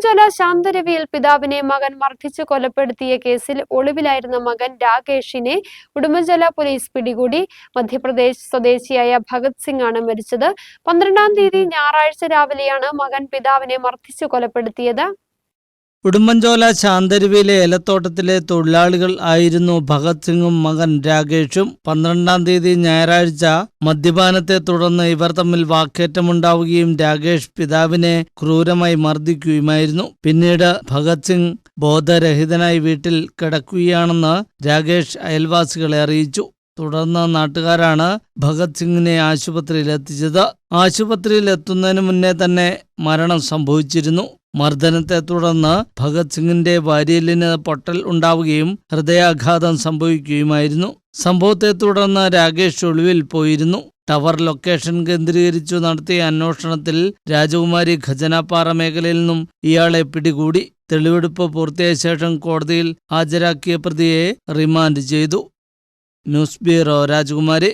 ഉടുമ്പൻചോല ശാന്തരവിയിൽ പിതാവിനെ മകൻ മർദ്ദിച്ചു കൊലപ്പെടുത്തിയ കേസിൽ ഒളിവിലായിരുന്ന മകൻ രാകേഷിനെ ഉടുമ്പൻചോല പോലീസ് പിടികൂടി. മധ്യപ്രദേശ് സ്വദേശിയായ ഭഗത് സിംഗ് ആണ് മരിച്ചത്. പന്ത്രണ്ടാം തീയതി ഞായറാഴ്ച രാവിലെയാണ് മകൻ പിതാവിനെ മർദ്ദിച്ചു കൊലപ്പെടുത്തിയത്. ഉടുമ്പൻചോല ശാന്തരുവിയിലെ ഏലത്തോട്ടത്തിലെ തൊഴിലാളികൾ ആയിരുന്നു ഭഗത് സിംഗും മകൻ രാകേഷും. പന്ത്രണ്ടാം തീയതി ഞായറാഴ്ച മദ്യപാനത്തെ തുടർന്ന് ഇവർ തമ്മിൽ വാക്കേറ്റമുണ്ടാവുകയും രാകേഷ് പിതാവിനെ ക്രൂരമായി മർദ്ദിക്കുകയുമായിരുന്നു. പിന്നീട് ഭഗത് സിംഗ് ബോധരഹിതനായി വീട്ടിൽ കിടക്കുകയാണെന്ന് രാകേഷ് അയൽവാസികളെ അറിയിച്ചു. തുടർന്ന് നാട്ടുകാരാണ് ഭഗത് സിംഗിനെ ആശുപത്രിയിൽ എത്തിച്ചത് ആശുപത്രിയിൽ എത്തുന്നതിന് മുന്നേ തന്നെ മരണം സംഭവിച്ചിരുന്നു. മർദ്ദനത്തെ തുടർന്ന് ഭഗത് സിംഗിന്റെ വാരിയലിന് പൊട്ടൽ ഉണ്ടാവുകയും ഹൃദയാഘാതം സംഭവിക്കുകയുമായിരുന്നു. സംഭവത്തെ തുടർന്ന് രാകേഷ് ഒളിവിൽ പോയിരുന്നു. ടവർ ലൊക്കേഷൻ കേന്ദ്രീകരിച്ചു നടത്തിയ അന്വേഷണത്തിൽ രാജകുമാരി ഖജനാപ്പാറ മേഖലയിൽ നിന്നും ഇയാളെ പിടികൂടി. തെളിവെടുപ്പ് പൂർത്തിയായ ശേഷം കോടതിയിൽ ഹാജരാക്കിയ പ്രതിയെ റിമാൻഡ് ചെയ്തു. ന്യൂസ് ബ്യൂറോ രാജകുമാരി.